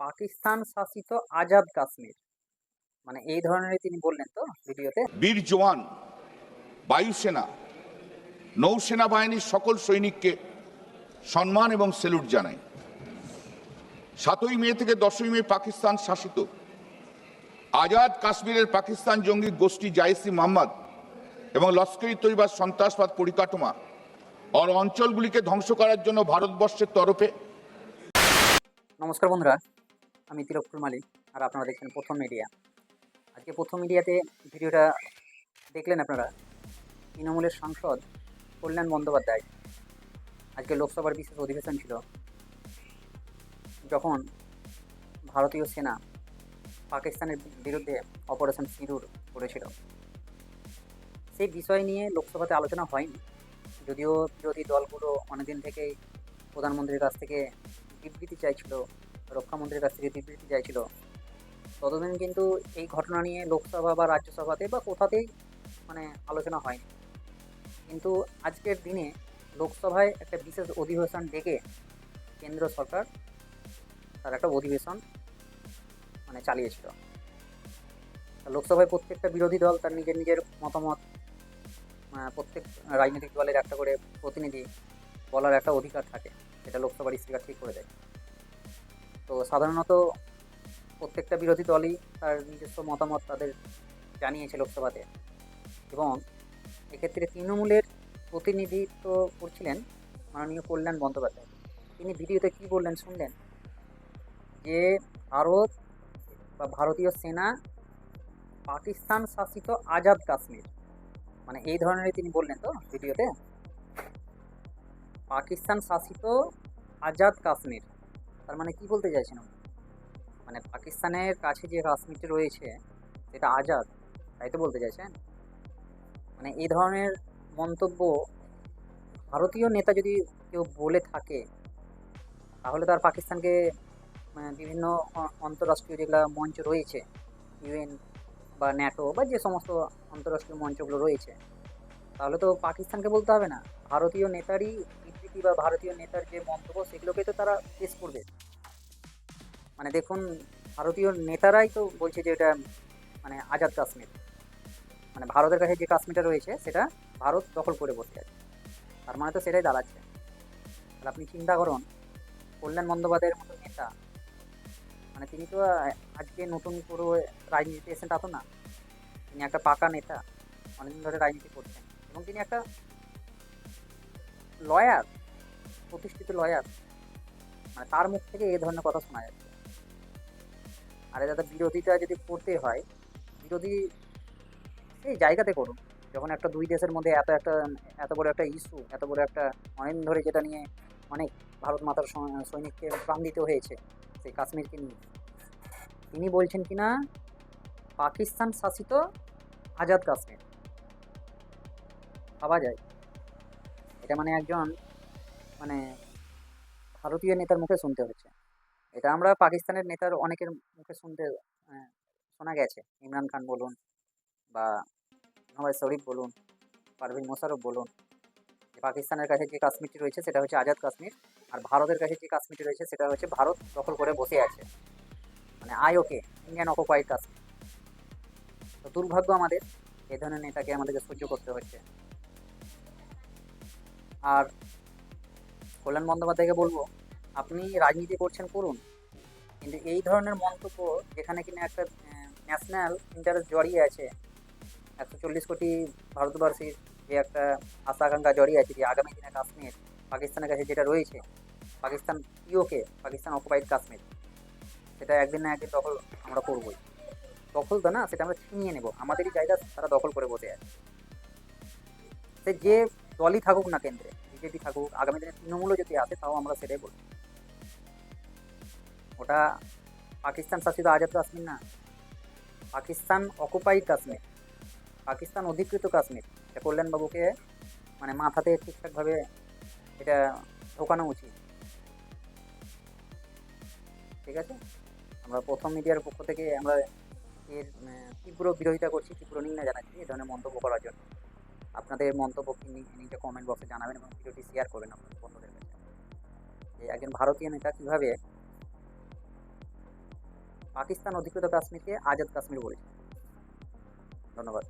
পাকিস্তান শাসিত আজাদ কাশ্মীর। মানে এই ধরনের তিনি বললেন তো ভিডিওতে। বীর জওয়ান বায়ুসেনা নৌসেনা বাহিনীর সকল সৈনিককে সম্মান এবং সেলুট জানাই। সাতই মে থেকে দশই মে পাকিস্তান শাসিত আজাদ কাশ্মীরের পাকিস্তান জঙ্গি গোষ্ঠী জাইসি মোহাম্মদ এবং লস্করি তৈবার সন্ত্রাসবাদ পরিকাঠামো আর অঞ্চলগুলিকে ধ্বংস করার জন্য ভারতবর্ষের তরফে নমস্কার বন্ধুরা। আমি তিলকপুর মালিক আর আপনারা দেখছেন প্রথম মিডিয়া আজকে প্রথম মিডিয়াতে ভিডিওটা দেখলেন আপনারা? তৃণমূলের সাংসদ কল্যাণ বন্দ্যোপাধ্যায়। আজকে লোকসভার বিশেষ অধিবেশন ছিল। যখন ভারতীয় সেনা পাকিস্তানের বিরুদ্ধে অপারেশন সিঁদুর করেছিল সেই বিষয় নিয়ে লোকসভাতে আলোচনা হয়নি। যদিও বিরোধী দলগুলো অনেকদিন থেকেই প্রধানমন্ত্রীর কাছ থেকে বিবৃতি চাইছিল রক্ষামন্ত্রীর কাছ থেকে বিবৃতি চাইছিল। ততদিন কিন্তু এই ঘটনা নিয়ে লোকসভা বা রাজ্যসভাতে বা কোথাতেই মানে আলোচনা হয়নি। কিন্তু আজকের দিনে লোকসভায় একটা বিশেষ অধিবেশন ডেকে কেন্দ্র সরকার তার একটা অধিবেশন মানে চালিয়েছিল। লোকসভায় প্রত্যেকটা বিরোধী দল তার নিজের নিজের মতামত প্রত্যেক রাজনৈতিক দলের একটা করে প্রতিনিধি বলার একটা অধিকার থাকে, সেটা লোকসভার স্পিকার ঠিক করে দেয়। সাধারণত প্রত্যেকটা বিরোধী দলই তার নিজস্ব মতামত তাদের জানিয়েছে লোকসভাতে। এবং এক্ষেত্রে তৃণমূলের প্রতিনিধিত্ব করছিলেন মাননীয় কল্যাণ বন্দ্যোপাধ্যায়। তিনি ভিডিওতে কী বললেন শুনলেন? যে ভারত বা ভারতীয় সেনা পাকিস্তান শাসিত আজাদ কাশ্মীর। মানে এই ধরনেরই তিনি বললেন তো ভিডিওতে? পাকিস্তান শাসিত আজাদ কাশ্মীর। তার মানে কি বলতে চাইছেন মানে পাকিস্তানের কাছে যে কাশ্মীরটি রয়েছে, সেটা আজাদ, তাই তো বলতে চাইছেন? মানে এই ধরনের মন্তব্য ভারতীয় নেতা যদি কেউ বলে থাকে, তাহলে তার পাকিস্তানকে মানে বিভিন্ন আন্তঃরাষ্ট্রীয় যেগুলো মঞ্চ রয়েছে, ইউএন বা ন্যাটো বা যে সমস্ত আন্তঃরাষ্ট্রীয় মঞ্চগুলো রয়েছে, তাহলে তো পাকিস্তানকে বলতে হবে না। ভারতীয় নেতারই বিবৃতি বা ভারতীয় নেতার যে মন্তব্য, সেগুলোকে তো তারা পেশ করবে। মানে দেখুন, ভারতীয় নেতারাই তো বলছে যে এটা মানে আজাদ কাশ্মীর। মানে ভারতের কাছে যে কাশ্মীরটা রয়েছে, সেটা ভারত দখল করে বসে আছে। তার মানে তো সেটাই দাঁড়াচ্ছে। তাহলে আপনি চিন্তা করুন, কল্যাণ বন্দ্যোপাধ্যায়ের মতো নেতা মানে তিনি তো আজকে নতুন করে রাজনীতিতে এসেছেন, তা তো না। তিনি একটা পাকা নেতা, অনেকদিন ধরে রাজনীতি করছেন। এবং তিনি একটা লয়ার প্রতিষ্ঠিত লয়ার মানে তার মুখ থেকে এই ধরনের কথা শোনা যাচ্ছে। আর দাদা বিরোধিতা যদি করতে হয়, বিরোধী এই জায়গাতে করুন। যখন একটা দুই দেশের মধ্যে এত একটা, এত বড় একটা ইস্যু এত বড় একটা অনেকদিন ধরে যেটা নিয়ে অনেক ভারত মাতার সৈনিককে প্রাণ দিতে হয়েছে, সেই কাশ্মীরকে নিয়ে। তিনি বলছেন কি না, পাকিস্তান শাসিত আজাদ কাশ্মীর। ভাবা যায়। এটা মানে একজন মানে ভারতীয় নেতার মুখে শুনতে হচ্ছে এটা আমরা পাকিস্তানের নেতার অনেকের মুখে শুনতে শোনা গেছে। ইমরান খান বলুন বা নওয়াজ শরীফ বলুন পারভিন মোশারফ বলুন পাকিস্তানের কাছে যে কাশ্মীরটি রয়েছে সেটা হচ্ছে আজাদ কাশ্মীর, আর ভারতের কাছে যে কাশ্মীরটি রয়েছে সেটা হচ্ছে ভারত দখল করে বসে আছে। মানে আইওকে ইন্ডিয়ান অকুপাইড কাশ্মীর। তো দুর্ভাগ্য আমাদের, এ ধরনের নেতাকে আমাদেরকে সহ্য করতে হচ্ছে। আর কল্যাণ বন্দ্যোপাধ্যায়কে বলব, আপনি রাজনীতি করছেন করুন, কিন্তু এই ধরনের মন্তব্য যেখানে কিনা একটা ন্যাশনাল ইন্টারেস্ট জড়িয়ে আছে, একশো চল্লিশ কোটি ভারতবাসীর যে একটা আশা আকাঙ্ক্ষা জড়িয়ে আছে যে আগামী দিনে কাশ্মীর পাকিস্তানের কাছে যেটা রয়েছে, পাকিস্তান পিওকে পাকিস্তান অকুপাইড কাশ্মীর, সেটা একদিন না একদিন দখল আমরা করবই। দখল তো না, সেটা আমরা ছিনিয়ে নেব, আমাদেরই জায়গা তারা দখল করে বসে আছে। সে যে দলই থাকুক না কেন্দ্রে বিজেপি থাকুক, আগামী দিনে তৃণমূলও যদি আসে, তাও আমরা সেটাই বলব। ওটা পাকিস্তান শাসিত আজাদ কাশ্মীর না। পাকিস্তান অকুপাইড কাশ্মীর। পাকিস্তান অধিকৃত কাশ্মীর। এটা কল্যাণবাবুকে মানে মাথাতে ঠিকঠাকভাবে এটা ঢোকানো উচিত। ঠিক আছে? আমরা প্রথম মিডিয়ার পক্ষ থেকে আমরা এর তীব্র বিরোধিতা করছি, তীব্র নিন্দা জানাচ্ছি এই ধরনের মন্তব্য করার জন্য। আপনাদের মন্তব্য কি নি- কমেন্ট বক্সে জানাবেন এবং ভিডিওটি শেয়ার করবেন আপনাদের বন্ধুদের কাছে। যে একজন ভারতীয় নেতা কীভাবে পাকিস্তান অধিকৃত কাশ্মীরকে আজাদ কাশ্মীর বলেছে। ধন্যবাদ।